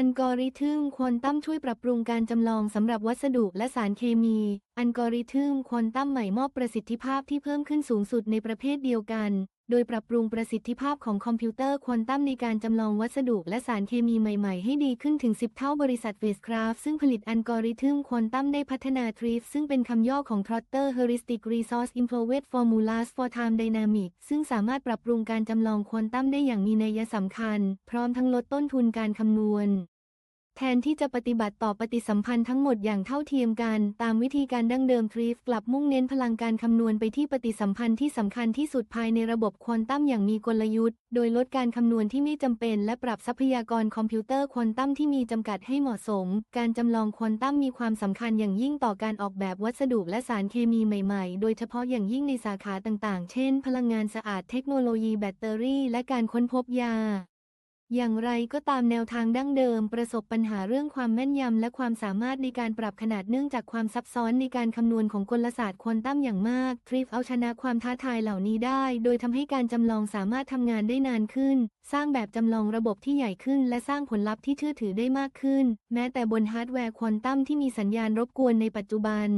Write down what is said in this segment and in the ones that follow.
อัลกอริทึมควอนตัมช่วยปรับปรุงการจำลองสำหรับวัสดุและสารเคมี อัลกอริทึมควอนตัมใหม่มอบประสิทธิภาพที่เพิ่มขึ้นสูงสุดในประเภทเดียวกัน โดยปรับปรุงประสิทธิภาพของคอมพิวเตอร์ควอนตัมในการจำลองวัสดุและสารเคมีใหม่ๆ ให้ดีขึ้นถึง 10 เท่าบริษัทเฟสคราฟซึ่งผลิตอัลกอริทึมควอนตัมได้พัฒนาทริฟซึ่งเป็นคำย่อของ Trotter Heuristic Resource Improved Formulas for Time Dynamics ซึ่งสามารถปรับปรุงการจำลองควอนตัมได้อย่างมีนัยสำคัญ พร้อมทั้งลดต้นทุนการคำนวณ แทนที่จะปฏิบัติต่อปฏิสัมพันธ์ทั้งหมดอย่างเท่าเทียมกัน ตามวิธีการดั้งเดิมทริฟกลับมุ่งเน้นพลังการคำนวณไปที่ปฏิสัมพันธ์ที่สำคัญที่สุดภายในระบบควอนตัมอย่างมีกลยุทธ์ โดยลดการคำนวณที่ไม่จำเป็น และปรับทรัพยากรคอมพิวเตอร์ควอนตัมที่มีจำกัดให้เหมาะสม การจำลองควอนตัมมีความสำคัญอย่างยิ่งต่อการออกแบบวัสดุและสารเคมีใหม่ ๆ โดยเฉพาะอย่างยิ่งในสาขาต่างๆ เช่น พลังงานสะอาดเทคโนโลยีแบตเตอรี่ และการค้นพบยา อย่างไรก็ตามแนวทางดั้งเดิม ประสบปัญหาเรื่องความแม่นยำและความสามารถในการปรับขนาดเนื่องจากความซับซ้อนในการคำนวณของกลศาสตร์ควอนตัมอย่างมาก ทริฟเอาชนะความท้าทายเหล่านี้ได้ โดยทำให้การจำลองสามารถทำงานได้นานขึ้น สร้างแบบจำลองระบบที่ใหญ่ขึ้น และสร้างผลลัพธ์ที่เชื่อถือได้มากขึ้น แม้แต่บนฮาร์ดแวร์ควอนตัมที่มีสัญญาณรบกวนในปัจจุบัน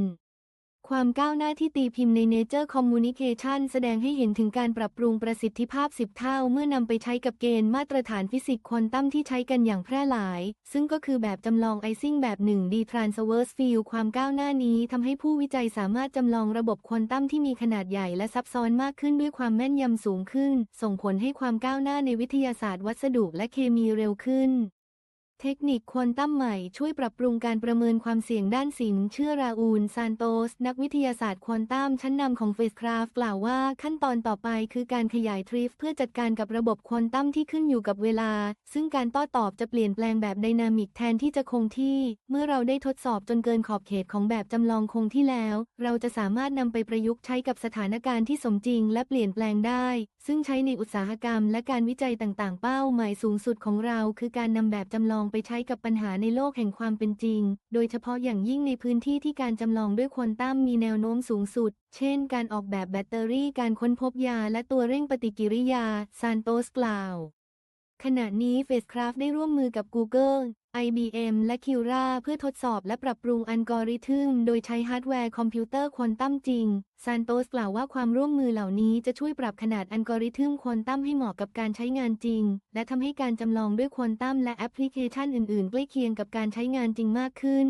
ความก้าวหน้าที่ตีพิมพ์ใน Nature Communication แสดงให้เห็นถึงการปรับปรุงประสิทธิภาพ 10 เท่า เมื่อนำไปใช้กับเกณฑ์มาตรฐานฟิสิกส์ควอนตัมที่ใช้กันอย่างแพร่หลาย ซึ่งก็คือแบบจำลองไอซิ่งแบบ 1D Transverse Field ความก้าวหน้านี้ทำให้ผู้วิจัยสามารถจำลองระบบควอนตัมที่มีขนาดใหญ่และซับซ้อนมากขึ้นด้วยความแม่นยำสูงขึ้น ส่งผลให้ความก้าวหน้าในวิทยาศาสตร์วัสดุและเคมีเร็วขึ้น เทคนิคควอนตัมใหม่ช่วยปรับปรุงการประเมินความเสี่ยงด้านสินเชื่อราอูลซานโตส นักวิทยาศาสตร์ควอนตัมชั้นนำของเฟสคราฟกล่าวว่าขั้นตอนต่อไปคือการขยายทริฟเพื่อจัดการกับระบบควอนตัมที่ขึ้นอยู่กับเวลา ซึ่งการต้อตอบจะเปลี่ยนแปลงแบบไดนามิกแทนที่จะคงที่ เมื่อเราได้ทดสอบจนเกินขอบเขตของแบบจำลองคงที่แล้ว เราจะสามารถนำไปประยุกต์ใช้กับสถานการณ์ที่สมจริง และเปลี่ยนแปลงได้ ซึ่งใช้ในอุตสาหกรรม และการวิจัยต่างๆ เป้าหมายสูงสุดของเรา คือการนำแบบจำลองไปใช้กับปัญหาในโลกแห่งความเป็นจริง โดยเฉพาะอย่างยิ่งในพื้นที่ที่การจำลองด้วยควอนตัมมีแนวโน้มสูงสุด เช่น การออกแบบแบตเตอรี่ การค้นพบยา และตัวเร่งปฏิกิริยา ซานโตสกล่าว ขณะนี้ Facecraft ได้ร่วมมือกับ Google IBM และ Cura เพื่อทดสอบและปรับปรุงอัลกอริทึม โดยใช้ฮาร์ดแวร์คอมพิวเตอร์ควอนตัมจริง ซานโตสกล่าวว่าความร่วมมือเหล่านี้จะช่วยปรับขนาดอัลกอริทึมควอนตัมให้เหมาะกับการใช้งานจริง และทำให้การจำลองด้วยควอนตัมและแอปพลิเคชันอื่น ๆ ใกล้เคียงกับการใช้งานจริงมากขึ้น